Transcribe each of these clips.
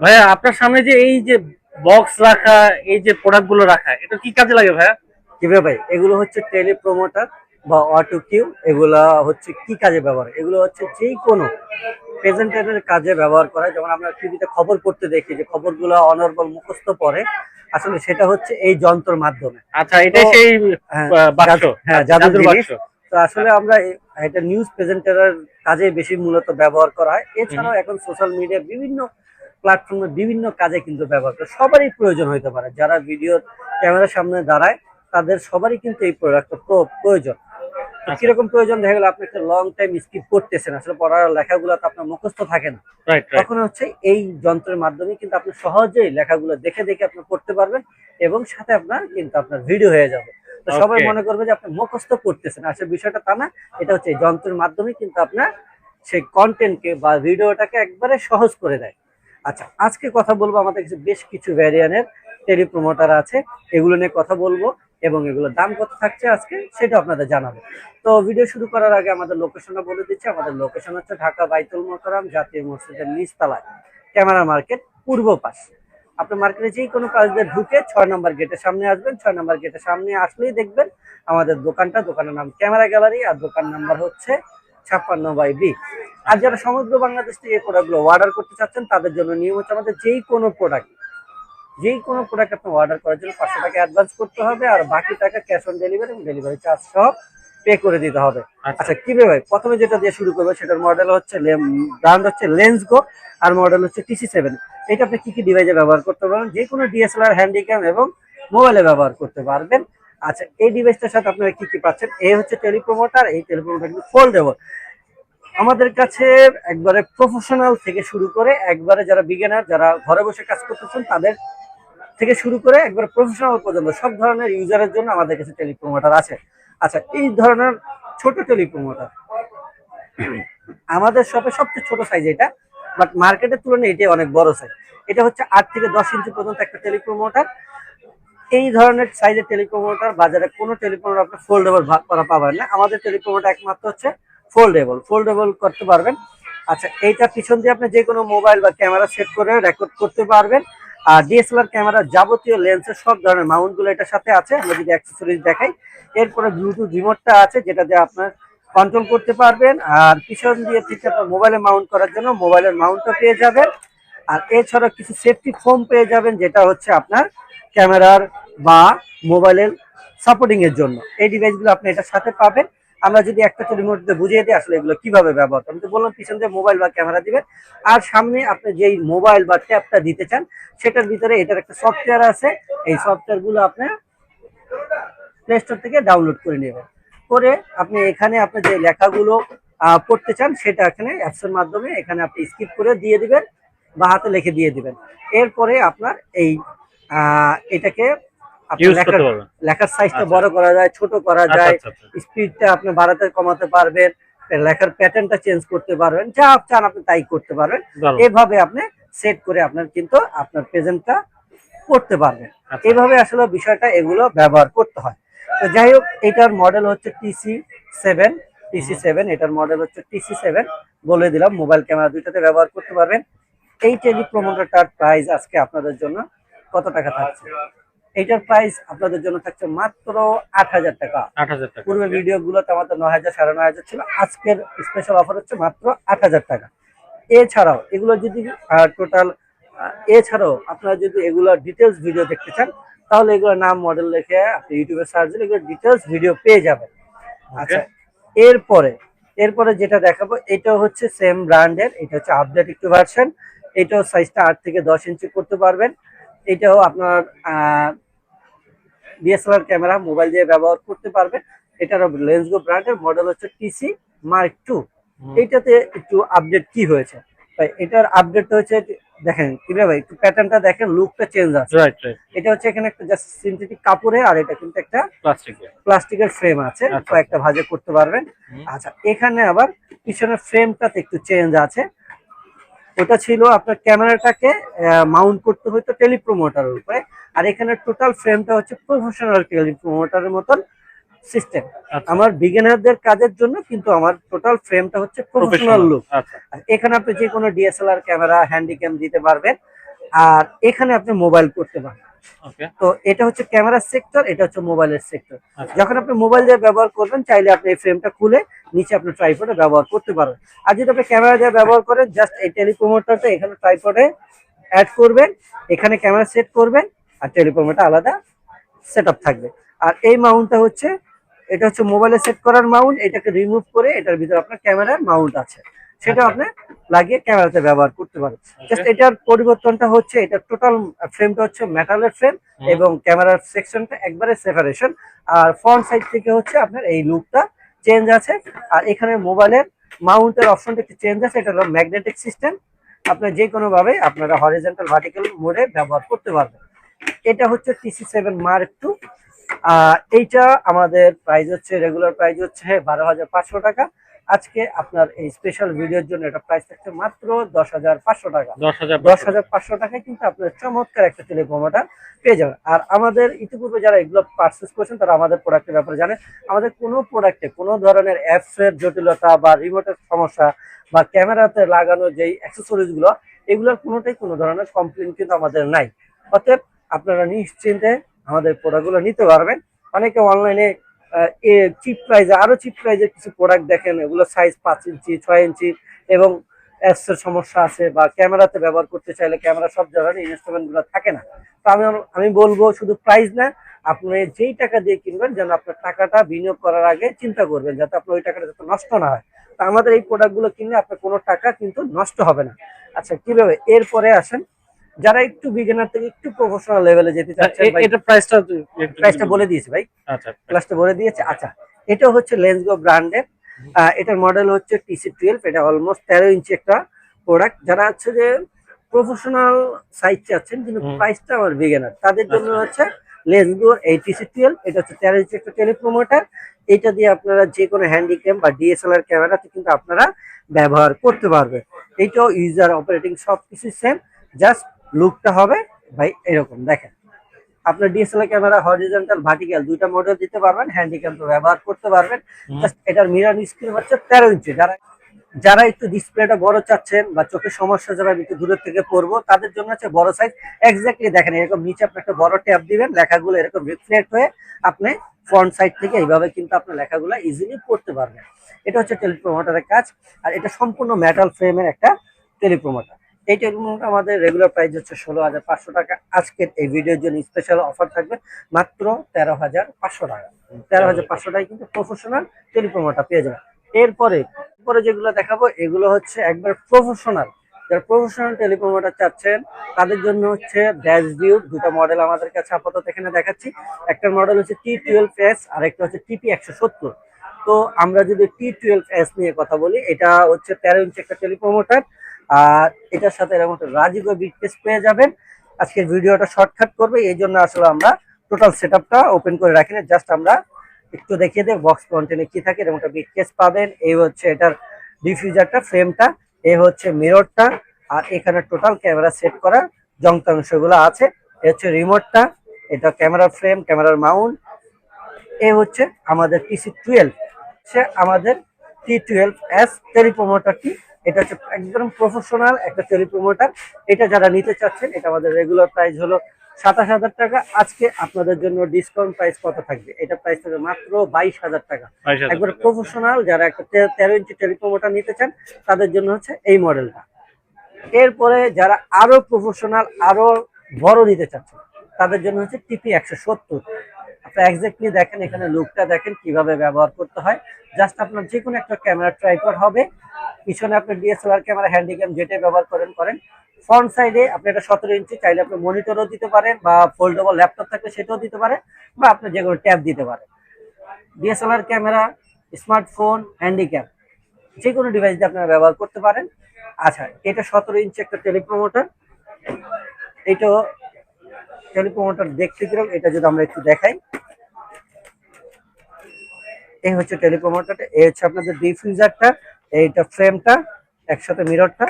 ভাইয়া আপনার সামনে যে এই যে বক্স রাখা এই যে প্রোডাক্টগুলো রাখা এটা কি কাজে লাগে ভাইয়া? কীভাবে ভাই এগুলো হচ্ছে টেলি প্রমোটার বা অটো কিউ এগুলা হচ্ছে কি কাজে ব্যবহার? এগুলো হচ্ছে যে কোনো প্রেজেন্টেশনের কাজে ব্যবহার করা। যেমন আমরা টিভিতে খবর পড়তে দেখি যে খবরগুলো অনর্বল মুখস্থ পড়ে আসলে সেটা হচ্ছে এই যন্ত্রের মাধ্যমে। আচ্ছা এটাই তো- সেই হ্যাঁ, হ্যাঁ, জাদুর জাদুর বাক্স। তো আসলে আমরা এটা নিউজ প্রেজেন্টারের কাজে বেশি মূলত ব্যবহার করা হয়। এছাড়াও এখন সোশ্যাল মিডিয়া বিভিন্ন প্ল্যাটফর্মে বিভিন্ন কাজে কিন্তু ব্যবহার করে সবারই প্রয়োজন হইতে পারে। যারা ভিডিও ক্যামেরার সামনে দাঁড়ায় তাদের সবারই কিন্তু এই প্রোডাক্টটা প্রয়োজন। কীরকম প্রয়োজন? দেখা গেল আপনি একটা লং টাইম স্কিপ করতেছেন আসলে পড়ার লেখাগুলো তো আপনার মুখস্থ থাকে না। তখন হচ্ছে এই যন্ত্রের মাধ্যমে কিন্তু আপনি সহজেই লেখাগুলো দেখে দেখে আপনি পড়তে পারবেন এবং সাথে আপনার কিন্তু আপনার ভিডিও হয়ে যাবে। তো সবাই মনে করবে যে আপনি মুখস্থ করতেছেন আসলে বিষয়টা তা না এটা হচ্ছে যন্ত্রের মাধ্যমে কিন্তু আপনার সেই কন্টেন্টকে বা ভিডিওটাকে একবারে সহজ করে দেয়। আচ্ছা আজকে কথা বলব আমাদের কাছে বেশ কিছু ভ্যারিয়ানের টেলিপ্রোমোটার আছে। এগুলো নিয়ে কথা বলব এবং এগুলোর দাম কত থাকছে আজকে সেটা আপনাদের জানাব। তো ভিডিও শুরু করার আগে আমাদের লোকেশনটা বলে দিচ্ছি। আমাদের লোকেশন হচ্ছে ঢাকা বাইতুল মোকাররম জাতীয় মসজিদের নিচতলায়, ক্যামেরা মার্কেট পূর্ব পাশ। আপনি মার্কেটে যেই কোনো কাজ দিয়ে ঢুকে ছয় নম্বর গেটের সামনে আসবেন। ছয় নম্বর গেটের সামনে আসলেই দেখবেন আমাদের দোকানটা। দোকানের নাম ক্যামেরা গ্যালারি আর দোকান নাম্বার হচ্ছে ছাপ্পান্ন বাই বি আর যারা সমগ্র বাংলাদেশ থেকে এই প্রোডাক্টগুলো অর্ডার করতে চাচ্ছেন তাদের জন্য নিয়ম হচ্ছে আমাদের যেই কোনো প্রোডাক্ট যেই কোনো প্রোডাক্ট আপনি অর্ডার করার জন্য পাঁচশো টাকা অ্যাডভান্স করতে হবে আর বাকি টাকা ক্যাশ অন ডেলিভারি এবং ডেলিভারি চার্জ সহ পে করে দিতে হবে। আচ্ছা। আচ্ছা কীভাবে ভাই? প্রথমে যেটা দিয়ে শুরু করব সেটার মডেল হচ্ছে ব্র্যান্ড হচ্ছে লেন্স গো আর মডেল হচ্ছে টিসি সেভেন এটা আপনি কি কি ডিভাইসে ব্যবহার করতে পারবেন? যে কোনো ডিএসএলআর হ্যান্ডিক্যাম এবং মোবাইলে ব্যবহার করতে পারবেন। আচ্ছা এই ডিভাইসটার সাথে আপনারা কি কি পাচ্ছেন? এই হচ্ছে টেলিপ্রোমোটার এই টেলিপ্রোমোটার কিন্তু ফোল্ডেবল আমাদের কাছে একবারে প্রফেশনাল থেকে শুরু করে একবারে যারা বিজ্ঞানার যারা ঘরে বসে কাজ করতেছেন, তাদের থেকে শুরু করে একবার প্রফেশনাল পর্যন্ত সব ধরনের ইউজারের জন্য আমাদের কাছে টেলিপ্রোমোটার আছে। আচ্ছা এই ধরনের ছোট টেলিপ্রোমোটার আমাদের শপে সবচেয়ে ছোট সাইজ এটা বাট মার্কেটের তুলনায় এটা অনেক বড় সাইজ এটা হচ্ছে আট থেকে দশ ইঞ্চি পর্যন্ত একটা টেলিপ্রোমোটার এই ধরনের সাইজের টেলিপ্রোমোটার বাজারে কোনো টেলিপ্রোমোটার আপনি ফোল্ডেবল ভাগ করা পাবেন না। আমাদের টেলিপ্রোমোটার একমাত্র হচ্ছে ফোল্ডেবল ফোল্ডেবল করতে পারবেন। আচ্ছা এইটা পিছন দিয়ে আপনি যে কোনো মোবাইল বা ক্যামেরা সেট করে রেকর্ড করতে পারবেন। আর ডিএসএলআর ক্যামেরা যাবতীয় লেন্সের সব ধরনের মাউন্টগুলো এটার সাথে আছে। আমরা যদি অ্যাক্সেসরিজ দেখাই, এরপরে ব্লুটুথ রিমোটটা আছে, যেটা দিয়ে আপনার কন্ট্রোল করতে পারবেন। আর পিছন দিয়ে ঠিক আপনার মোবাইলে মাউন্ট করার জন্য মোবাইলের মাউন্টটা পেয়ে যাবেন। আর এছাড়া কিছু সেফটি ফোম পেয়ে যাবেন, যেটা হচ্ছে আপনার ক্যামেরার বা মোবাইলের সাপোর্টিং এর জন্য। এই ডিভাইসগুলো আপনি এটার সাথে পাবেন। আমরা যদি একটা রিমোট দিয়ে বুঝিয়ে দিই আসলে এগুলো কীভাবে ব্যবহার আমি তো বললাম পিছন দিয়ে মোবাইল বা ক্যামেরা দিবেন। আর সামনে আপনি যেই মোবাইল বা ট্যাবটা দিতে চান, সেটার ভিতরে এটার একটা সফটওয়্যার আছে। এই সফটওয়্যারগুলো আপনি প্লে স্টোর থেকে ডাউনলোড করে নেবেন। করে আপনি এখানে আপনি যে লেখাগুলো পড়তে চান, সেটা এখানে অ্যাপসের মাধ্যমে এখানে আপনি স্কিপ করে দিয়ে দিবেন বা হাতে লিখে দিয়ে দিবেন। এরপরে আপনার এই এটাকে লেখার লেখার সাইজটা আচ্ছা। বড় করা যায় ছোট করা আচ্ছা যায় আচ্ছা আচ্ছা। স্পিডটা আপনি বাড়াতে কমাতে পারবেন লেখার প্যাটার্নটা চেঞ্জ করতে পারবেন যা চান আপনি তাই করতে পারবেন। এভাবে আপনি সেট করে আপনার কিন্তু আপনার প্রেজেন্টটা করতে পারবেন। এভাবে আসলে বিষয়টা এগুলো ব্যবহার করতে হয়। তো যাই হোক এটার মডেল হচ্ছে টিসি সেভেন টিসি সেভেন এটার মডেল হচ্ছে টিসি সেভেন বলে দিলাম মোবাইল ক্যামেরা দুইটাতে ব্যবহার করতে পারবেন। এই টেলিপ্রোমোটারটার প্রাইস আজকে আপনাদের জন্য কত টাকা থাকছে? এইটার প্রাইস আপনাদের জন্য থাকছে মাত্র আট হাজার টাকা। আট হাজার টাকা। পূর্বের ভিডিও গুলোতে আমাদের নয় হাজার সাড়ে নয় হাজার ছিল। আজকের স্পেশাল অফার হচ্ছে মাত্র আট হাজার টাকা। এছাড়াও এগুলো যদি টোটাল এছাড়াও আপনারা যদি এগুলো ডিটেলস ভিডিও দেখতে চান তাহলে এগুলোর নাম মডেল লিখে আপনি ইউটিউবে সার্চ দিলে এগুলো ডিটেলস ভিডিও পেয়ে যাবেন। আচ্ছা এরপরে এরপরে যেটা দেখাবো এটা হচ্ছে সেম ব্র্যান্ডের এটা হচ্ছে আপডেট একটু ভার্সন এটাও সাইজটা আট থেকে দশ ইঞ্চি করতে পারবেন। এটাও আপনার ডিএসএলআর ক্যামেরা মোবাইল দিয়ে ব্যবহার করতে পারবেন এটার লেন্সগো ব্র্যান্ডের মডেল হচ্ছে টিসি মার্ক টু। এইটাতে একটু আপডেট কি হয়েছে? ভাই এটার আপডেট হয়েছে দেখেন কীভাবে ভাই একটু প্যাটার্নটা দেখেন লুকটা চেঞ্জ আছে। রাইট রাইট এটা হচ্ছে এখানে একটা জাস্ট সিনথেটিক কাপড়ে আর এটা কিন্তু একটা প্লাস্টিক প্লাস্টিকের ফ্রেম আছে। আচ্ছা। কয়েকটা ভাজে করতে পারবেন। আচ্ছা এখানে আবার পিছনের ফ্রেমটাতে একটু চেঞ্জ আছে। ওটা ছিল আপনার ক্যামেরাটাকে মাউন্ট করতে হতো টেলিপ্রোমোটারের উপরে। আর এখানে টোটাল ফ্রেমটা হচ্ছে প্রফেশনাল টেলিপ্রোমোটারের মতন সিস্টেম আচ্ছা। আমার বিগিনারদের কাজের জন্য কিন্তু আমার টোটাল ফ্রেমটা হচ্ছে প্রফেশনাল লুক আচ্ছা। আর এখানে আপনি যে কোনো ডিএসএলআর ক্যামেরা হ্যান্ডিক্যাম দিতে পারবেন। আর এখানে আপনি মোবাইল করতে ওকে তো এটা হচ্ছে ক্যামেরার সেক্টর এটা হচ্ছে মোবাইলের সেক্টর। আচ্ছা। যখন আপনি মোবাইল দিয়ে ব্যবহার করবেন চাইলে আপনি এই ফ্রেমটা খুলে নিচে আপনি ট্রাইপডে ব্যবহার করতে পারবেন আর যদি আপনি ক্যামেরা দিয়ে ব্যবহার করেন জাস্ট এই টেলিপ্রোমোটারটা এখানে ট্রাইপডে অ্যাড করবেন এখানে ক্যামেরা সেট করবেন আর টেলিপ্রোমোটার আলাদা সেট থাকবে। আর এই মাউন্টটা হচ্ছে এটা হচ্ছে মোবাইলে সেট করার মাউন্ট এটাকে রিমুভ করে এটার ভিতরে আপনার ক্যামেরার মাউন্ট আছে। সেটা আপনি লাগিয়ে ক্যামেরাতে ব্যবহার করতে পারেন। জাস্ট এটার পরিবর্তনটা হচ্ছে এটা টোটাল ফ্রেমটা হচ্ছে মেটালের ফ্রেম এবং ক্যামেরার সেকশনটা একবারে সেপারেশন আর ফ্রন্ট সাইড থেকে হচ্ছে আপনার এই লুকটা চেঞ্জ আছে। আর এখানে মোবাইলের মাউন্টের অপশনটা একটু চেঞ্জ আছে এটা হলো ম্যাগনেটিক সিস্টেম আপনার যে কোনো ভাবে আপনারা হরিজেন্টাল ভার্টিক্যাল মোডে ব্যবহার করতে পারবেন। এটা হচ্ছে টিসি সেভেন মার্ক টু এইটা আমাদের প্রাইস হচ্ছে রেগুলার প্রাইস হচ্ছে বারো হাজার পাঁচশো টাকা। আজকে আপনার এই স্পেশাল ভিডিওর জন্য এটা প্রাইস থাকছে মাত্র দশ হাজার পাঁচশো টাকা। দশ হাজার পাঁচশো। টাকায় কিন্তু আপনার চমৎকার একটা টেলিকমাটা পেয়ে যাবেন। আর আমাদের ইতিপূর্বে যারা এগুলো পার্চেস করছেন তারা আমাদের প্রোডাক্টের ব্যাপারে জানে আমাদের কোনো প্রোডাক্টে কোনো ধরনের অ্যাপস এর জটিলতা বা রিমোটের সমস্যা বা ক্যামেরাতে লাগানো যেই অ্যাক্সেসরিজগুলো এগুলোর কোনোটাই কোনো ধরনের কমপ্লেন কিন্তু আমাদের নাই। অতএব আপনারা নিশ্চিন্তে আমাদের প্রোডাক্টগুলো নিতে পারবেন। অনেকে অনলাইনে চিপ প্রাইজে আরও চিপ প্রাইজে কিছু প্রোডাক্ট দেখেন, এগুলো সাইজ পাঁচ ইঞ্চি, ছয় ইঞ্চি এবং অ্যাপস এর সমস্যা আছে বা ক্যামেরাতে ব্যবহার করতে চাইলে ক্যামেরা সব ধরনের ইনস্ট্রুমেন্টগুলো থাকে না। তো আমি আমি বলব শুধু প্রাইস না, আপনি যেই টাকা দিয়ে কিনবেন যেন আপনার টাকাটা বিনিয়োগ করার আগে চিন্তা করবেন যাতে আপনার ওই টাকাটা যাতে নষ্ট না হয়। তো আমাদের এই প্রোডাক্টগুলো কিনলে আপনার কোনো টাকা কিন্তু নষ্ট হবে না। আচ্ছা কীভাবে? এরপরে আসেন যারা একটু বিগিনার থেকে একটু প্রফেশনাল লেভেলে যেতে চাচ্ছেন এ- এটা প্রাইসটা প্রাইসটা বলে দিয়েছি ভাই। আচ্ছা ক্লাসটা বলে দিয়েছে। আচ্ছা এটা হচ্ছে লেন্সগো ব্র্যান্ডের এটার মডেল হচ্ছে টিসি টুয়েলভ এটা অলমোস্ট তেরো ইঞ্চি একটা প্রোডাক্ট যারা হচ্ছে যে প্রফেশনাল সাইজ চাচ্ছেন কিন্তু প্রাইসটা আমার বিগিনার তাদের জন্য আচ্ছা। হচ্ছে লেন্সগো এই টিসি টুয়েলভ এটা হচ্ছে তেরো ইঞ্চি একটা টেলিপ্রোমোটার এটা দিয়ে আপনারা যে কোনো হ্যান্ডিক্যাম বা ডিএসএলআর ক্যামেরাতে কিন্তু আপনারা ব্যবহার করতে পারবেন। এইটাও ইউজার অপারেটিং সব কিছু সেম জাস্ট লুকটা হবে। ভাই এরকম দেখেন। আপনার ডিএসএলআর ক্যামেরা হরিজন্টাল ভার্টিক্যাল দুইটা মডেল দিতে পারবেন হ্যান্ডিক্যাম তো ব্যবহার করতে পারবেন। জাস্ট এটার মিরার স্ক্রিন হচ্ছে তেরো ইঞ্চি। যারা যারা একটু ডিসপ্লেটা বড় চাচ্ছেন বা চোখের সমস্যা যারা একটু দূরের থেকে পড়ব তাদের জন্য হচ্ছে বড় সাইজ এক্স্যাক্টলি দেখেন এরকম নিচে আপনি একটা বড় ট্যাপ দিবেন লেখাগুলো এরকম রিফ্লেক্ট হয়ে আপনি ফ্রন্ট সাইড থেকে এইভাবে কিন্তু আপনার লেখাগুলো ইজিলি পড়তে পারবেন। এটা হচ্ছে টেলিপ্রোমোটারের কাজ। আর এটা সম্পূর্ণ মেটাল ফ্রেমের একটা টেলিপ্রোমোটার এই টেলিপ্রোমোটার আমাদের রেগুলার প্রাইস হচ্ছে ষোলো হাজার পাঁচশো টাকা। আজকের এই ভিডিওর জন্য স্পেশাল অফার থাকবে মাত্র তেরো হাজার পাঁচশো টাকা। তেরো হাজার পাঁচশো টাকায় কিন্তু প্রফেশনাল টেলিপ্রোমোটার পেয়ে যাবেন। এরপরে এরপরে যেগুলো দেখাবো, এগুলো হচ্ছে একবার প্রফেশনাল যারা প্রফেশনাল টেলিপ্রোমোটার চাচ্ছেন, তাদের জন্য হচ্ছে ড্যাশ ভিউ দুটো মডেল আমাদের কাছে আপাতত এখানে দেখাচ্ছি। একটা মডেল হচ্ছে টি টুয়েলভ এস আর একটা হচ্ছে টিপি একশো সত্তর। তো আমরা যদি টি টুয়েলভ এস নিয়ে কথা বলি, এটা হচ্ছে তেরো ইঞ্চি একটা টেলিপ্রোমোটার আর এটার সাথে এরকম রাজীব বিটকেস পেয়ে যাবেন। আজকের ভিডিওটা শর্টকাট করবে, এই জন্য আসলে আমরা টোটাল সেট ওপেন করে রাখি না। জাস্ট আমরা একটু দেখিয়ে দেব বক্স কন্টেনে কি থাকে, এরকম একটা বিটকেস পাবেন। এই হচ্ছে এটার ডিফিউজারটা ফ্রেমটা এই হচ্ছে মিররটা আর এখানে টোটাল ক্যামেরা সেট করা যন্ত্রাংশগুলো আছে। এ হচ্ছে রিমোটটা এটা ক্যামেরার ফ্রেম ক্যামেরার মাউন্ট এ হচ্ছে আমাদের টিসি টুয়েলভ সে আমাদের টি টুয়েলভ এস টেলিপ্রোমোটারটি এটা হচ্ছে একদম প্রফেশনাল একটা টেলিপ্রোমোটার এটা যারা নিতে চাচ্ছেন এটা আমাদের রেগুলার প্রাইস হলো সাতাশ হাজার টাকা। আজকে আপনাদের জন্য ডিসকাউন্ট প্রাইস কত থাকবে? এটা প্রাইস থাকবে মাত্র বাইশ হাজার টাকা। একবার প্রফেশনাল যারা একটা তেরো ইঞ্চি টেলিপ্রোমোটার নিতে চান তাদের জন্য হচ্ছে এই মডেলটা এরপরে যারা আরও প্রফেশনাল আরও বড় নিতে চাচ্ছেন তাদের জন্য হচ্ছে টিপি একশো সত্তর। আপনার এক্স্যাক্টলি দেখেন এখানে লুকটা দেখেন কীভাবে ব্যবহার করতে হয়। জাস্ট আপনার যে কোনো একটা ক্যামেরা ট্রাইপড হবে। পিছনে আপনি ডিএসএলআর ক্যামেরা হ্যান্ডিক্যাম যেটাই ব্যবহার করেন করেন। ফ্রন্ট সাইডে আপনি এটা সতেরো ইঞ্চি চাইলে আপনি মনিটরও দিতে পারেন বা ফোল্ডেবল ল্যাপটপ থাকলে সেটাও দিতে পারেন বা আপনি যে কোনো ট্যাব দিতে পারেন। ডিএসএলআর ক্যামেরা স্মার্টফোন হ্যান্ডিক্যাম যে কোনো ডিভাইস দিয়ে আপনারা ব্যবহার করতে পারেন। আচ্ছা এটা সতেরো ইঞ্চি একটা টেলিপ্রোমোটার এটাও টেলিপ্রোমোটার দেখতে কীরকম? এটা যদি আমরা একটু দেখাই। এই হচ্ছে টেলিপ্রোমোটারটা এই হচ্ছে আপনাদের ডিফিউজারটা এইটা ফ্রেমটা, একসাথে মিররটা,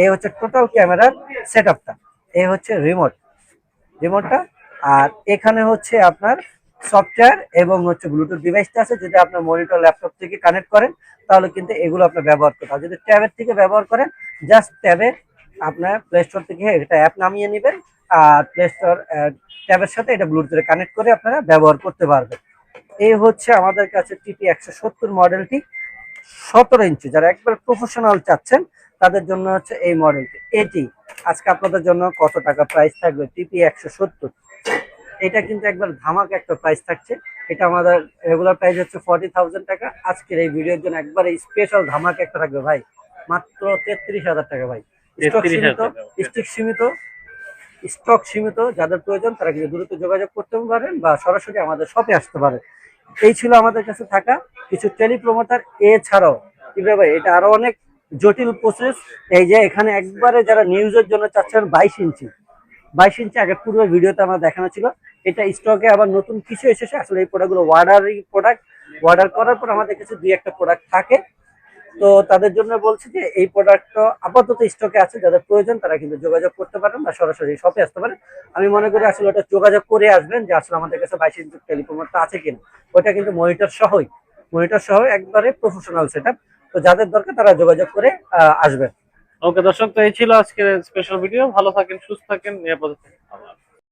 এই হচ্ছে টোটাল ক্যামেরার সেট আপটা এই হচ্ছে রিমোট রিমোটটা আর এখানে হচ্ছে আপনার সফটওয়্যার এবং হচ্ছে ব্লুটুথ ডিভাইসটা আছে, যদি আপনার মনিটর ল্যাপটপ থেকে কানেক্ট করেন, তাহলে কিন্তু এগুলো আপনার ব্যবহার করতে হবে যদি ট্যাবের থেকে ব্যবহার করেন জাস্ট ট্যাবে আপনার প্লে স্টোর থেকে এটা অ্যাপ নামিয়ে নেবেন, আর প্লে স্টোর ট্যাবের সাথে এটা ব্লুটুথে কানেক্ট করে আপনারা ব্যবহার করতে পারবেন। এই হচ্ছে আমাদের কাছে টিপি একশো সত্তর মডেলটি সতেরো ইঞ্চি। যারা একবার প্রফেশনাল চাচ্ছেন তাদের জন্য হচ্ছে এই মডেলটি এটি আজকে আপনাদের জন্য কত টাকা প্রাইস থাকবে? টিপি একশো সত্তর। এটা কিন্তু একবার ধামাক একটা প্রাইস থাকছে। এটা আমাদের রেগুলার প্রাইস হচ্ছে ফর্টি থাউজেন্ড টাকা। আজকের এই ভিডিওর জন্য একবার এই স্পেশাল ধামাক একটা থাকবে ভাই। মাত্র তেত্রিশ হাজার টাকা ভাই। স্টক সীমিত স্টিক সীমিত স্টক সীমিত। যাদের প্রয়োজন তারা কিন্তু দ্রুত যোগাযোগ করতে পারেন বা সরাসরি আমাদের শপে আসতে পারেন। এই ছিল আমাদের কাছে থাকা কিছু টেলিপ্রোমোটার। এছাড়াও কীভাবে ভাই, এটা আরও অনেক জটিল প্রসেস এই যে এখানে একবারে যারা নিউজের জন্য চাচ্ছেন বাইশ ইঞ্চি। বাইশ ইঞ্চি আগে পূর্বে ভিডিওতে আমার দেখানো ছিল। এটা স্টকে আবার নতুন কিছু এসেছে। আসলে এই প্রোডাক্টগুলো ওয়ার্ডারিং প্রোডাক্ট অর্ডার করার পর আমাদের কাছে দুই একটা প্রোডাক্ট থাকে। তো তাদের জন্য বলছি যে এই প্রোডাক্টটা আপাতত স্টকে আছে, যাদের প্রয়োজন তারা কিন্তু যোগাযোগ করতে পারেন বা সরাসরি শপে আসতে পারেন। আমি মনে করি আসলে ওটা যোগাযোগ করে আসবেন যে আসলে আমাদের কাছে বাইশ ইঞ্চি টেলিফোনটা আছে কিনা। ওটা কিন্তু মনিটর সহই। মনিটর সহ একবারে প্রফেশনাল সেট তো যাদের দরকার তারা যোগাযোগ করে আসবেন। ওকে, দর্শক, তো এই ছিল আজকের স্পেশাল ভিডিও ভালো থাকেন, সুস্থ থাকেন, নিরাপদে থাকেন।